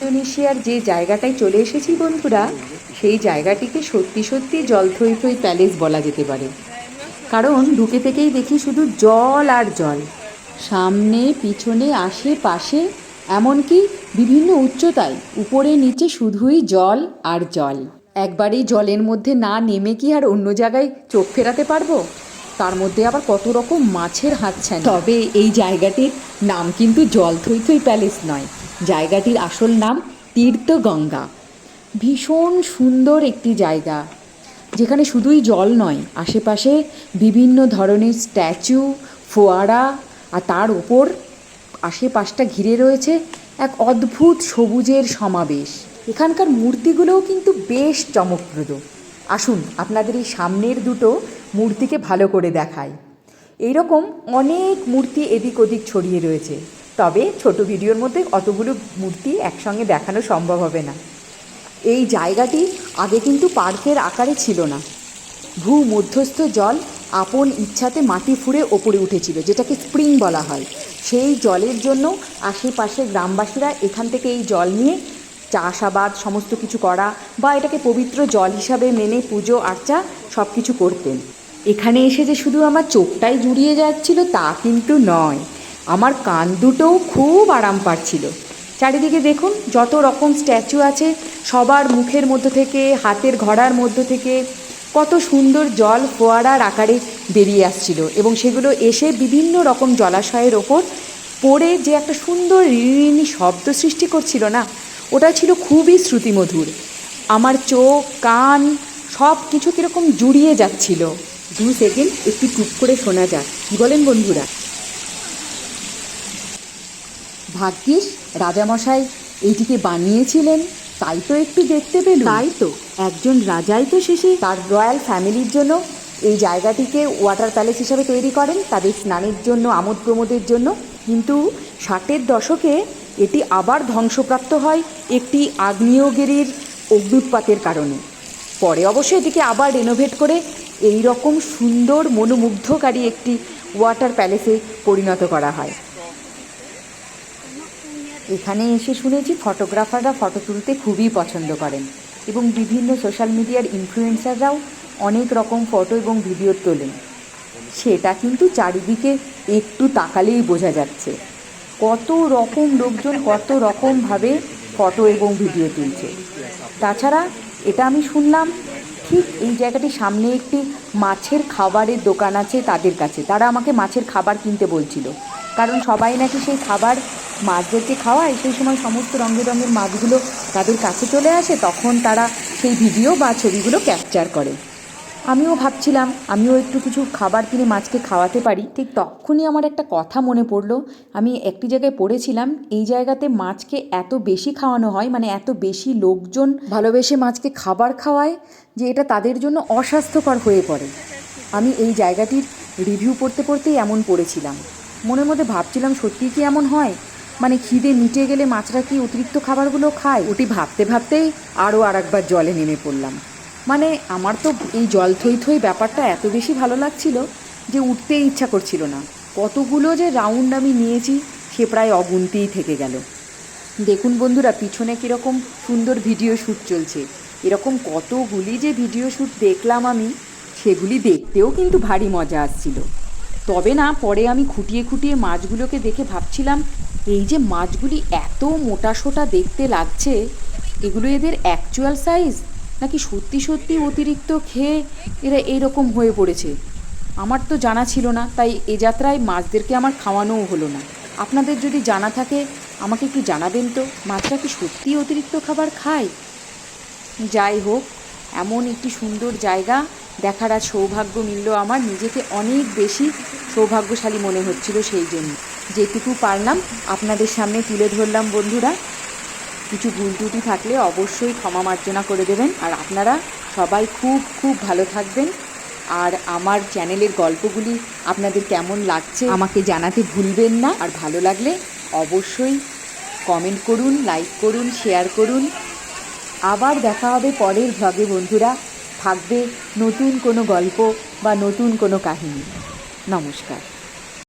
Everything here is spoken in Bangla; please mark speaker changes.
Speaker 1: ইন্দোনেশিয়ার যে জায়গাটায় চলে এসেছি বন্ধুরা, সেই জায়গাটিকে সত্যি সত্যি জল থই প্যালেস বলা যেতে পারে। কারণ ঢুকে থেকেই দেখি শুধু জল আর জল। সামনে, পিছনে আশেপাশে এমনকি বিভিন্ন উচ্চতায়, উপরে, নিচে শুধুই জল আর জল। একবারেই জলের মধ্যে না নেমে কি আর অন্য জায়গায় চোখ ফেরাতে পারব? তার মধ্যে আবার কত রকম মাছের হাতছানি। তবে এই জায়গাটির নাম কিন্তু জল থই থই প্যালেস নয়। জায়গাটির আসল নাম তীর্থগঙ্গা। ভীষণ সুন্দর একটি জায়গা, যেখানে শুধুই জল নয়, আশেপাশে বিভিন্ন ধরনের স্ট্যাচু, ফোয়ারা আর তার ওপর আশেপাশটা ঘিরে রয়েছে এক অদ্ভুত সবুজের সমাবেশ। এখানকার মূর্তিগুলোও কিন্তু বেশ চমকপ্রদ। আসুন, আপনাদের এই সামনের দুটো মূর্তিকে ভালো করে দেখাই। এইরকম অনেক মূর্তি এদিক ওদিক ছড়িয়ে রয়েছে। তবে ছোট ভিডিওর মধ্যে অতগুলো মূর্তি একসঙ্গে দেখানো সম্ভব হবে না। এই জায়গাটি আগে কিন্তু পার্কের আকারে ছিল না। ভূ মধ্যস্থ জল আপন ইচ্ছাতে মাটি ফুঁড়ে ওপরে উঠেছিল, যেটাকে স্প্রিং বলা হয়। সেই জলের জন্য আশেপাশে গ্রামবাসীরা এখান থেকে এই জল নিয়ে চাষাবাদ, সমস্ত কিছু করা বা এটাকে পবিত্র জল হিসাবে মেনে পুজো, আর্চা সব কিছু করতেন। এখানে এসে যে শুধু আমার চোখটাই জুড়িয়ে যাচ্ছিল তা কিন্তু নয়। আমার কান দুটোও খুব আরাম পাচ্ছিল। চারিদিকে দেখুন, যত রকম স্ট্যাচু আছে, সবার মুখের মধ্য থেকে, হাতের ঘড়ার মধ্য থেকে, কত সুন্দর জল ফোয়ারার আকারে বেরিয়ে আসছিল এবং সেগুলো এসে বিভিন্ন রকম জলাশয়ের ওপর পড়ে যে একটা সুন্দর রিনি শব্দ সৃষ্টি করছিল না, ওটা ছিল খুবই শ্রুতিমধুর। আমার চোখ, কান সব কিছু কীরকম জুড়িয়ে যাচ্ছিল। দু সেকেন্ড একটু চুপ করে শোনা যাক। কী বলেন বন্ধুরা? ভাগ্যিস রাজামশাই এইটিকে বানিয়েছিলেন তাই তো একটু দেখতে পেল তাই তো একজন রাজাই তো শেষে। তার রয়্যাল ফ্যামিলির জন্য এই জায়গাটিকে ওয়াটার প্যালেস হিসাবে তৈরি করেন তাদের স্নানের জন্য আমোদ প্রমোদের জন্য। কিন্তু ষাটের দশকে এটি আবার ধ্বংসপ্রাপ্ত হয় একটি আগ্নেয়গিরির অগ্নুৎপাতের কারণে। পরে অবশ্য এটিকে আবার রেনোভেট করে এই রকম সুন্দর মনোমুগ্ধকারী একটি ওয়াটার প্যালেসে পরিণত করা হয়। এখানে এসে শুনেছি ফটোগ্রাফাররা ফটো তুলতে খুবই পছন্দ করেন এবং বিভিন্ন সোশ্যাল মিডিয়ার ইনফ্লুয়েন্সাররাও অনেক রকম ফটো এবং ভিডিও তোলেন। সেটা কিন্তু চারিদিকে একটু তাকালেই বোঝা যাচ্ছে। কত রকম লোকজন কত রকমভাবে ফটো এবং ভিডিও তুলছে। তাছাড়া এটা আমি শুনলাম, ঠিক এই জায়গাটির সামনে একটি মাছের খাবারের দোকান আছে তাদের কাছে। তারা আমাকে মাছের খাবার কিনতে বলছিল। কারণ সবাই নাকি সেই খাবার মাছদেরকে খাওয়ায়, সেই সময় সমস্ত রঙের রঙের মাছগুলো তাদের কাছে চলে আসে, তখন তারা সেই ভিডিও বা ছবিগুলো ক্যাপচার করে। আমিও ভাবছিলাম, আমিও একটু কিছু খাবার কিনে মাছকে খাওয়াতে পারি। ঠিক তখনই আমার একটা কথা মনে পড়ল। আমি একটি জায়গায় পড়েছিলাম, এই জায়গাতে মাছকে এত বেশি খাওয়ানো হয় মানে এত বেশি লোকজন ভালোবেসে মাছকে খাবার খাওয়ায়, যে এটা তাদের জন্য অস্বাস্থ্যকর হয়ে পড়ে। আমি এই জায়গাটির রিভিউ পড়তে পড়তেই এমন পড়েছিলাম। মনের মধ্যে ভাবছিলাম, সত্যিই কি এমন হয়? মানে খিদে মিটে গেলে মাছরা কি অতিরিক্ত খাবারগুলো খায়? ওটি ভাবতে ভাবতেই আরও আর একবার জলে নেমে পড়লাম। মানে আমার তো এই জল থই থই ব্যাপারটা এত বেশি ভালো লাগছিল যে উঠতেই ইচ্ছা করছিল না। কতগুলো যে রাউন্ড আমি নিয়েছি সে প্রায় অগুন্তিই থেকে গেল। দেখুন বন্ধুরা, পিছনে কীরকম সুন্দর ভিডিও শ্যুট চলছে। এরকম কতগুলি যে ভিডিও শ্যুট দেখলাম আমি, সেগুলি দেখতেও কিন্তু ভারী মজা আসছিল। তবে না, পরে আমি খুঁটিয়ে খুঁটিয়ে মাছগুলোকে দেখে ভাবছিলাম এই যে মাছগুলি এত মোটা সোটা দেখতে লাগছে, এগুলো এদের অ্যাকচুয়াল সাইজ নাকি সত্যি সত্যি অতিরিক্ত খেয়ে এরা এইরকম হয়ে পড়েছে? আমার তো জানা ছিল না, তাই এ যাত্রায় মাছদেরকে আমার খাওয়ানোও হলো না। আপনাদের যদি জানা থাকে, আমাকে একটু জানাবেন তো মাছটা কি সত্যি অতিরিক্ত খাবার খায়? যাই হোক, এমন একটি সুন্দর জায়গা দেখার আজ সৌভাগ্য মিলল আমার, নিজেকে অনেক বেশি সৌভাগ্যশালী মনে হচ্ছিল সেই জন্য। যেটুকু পারলাম আপনাদের সামনে তুলে ধরলাম বন্ধুরা। কিছু ভুল ত্রুটি থাকলে অবশ্যই ক্ষমা মার্জনা করে দেবেন। আর আপনারা সবাই খুব খুব ভালো থাকবেন। আর আমার চ্যানেলের গল্পগুলি আপনাদের কেমন লাগছে আমাকে জানাতে ভুলবেন না। আর ভালো লাগলে অবশ্যই কমেন্ট করুন, লাইক করুন, শেয়ার করুন। আবার দেখা হবে পরের ভ্লগে বন্ধুরা। থাকবে নতুন কোনো গল্প বা নতুন কোনো কাহিনী। নমস্কার।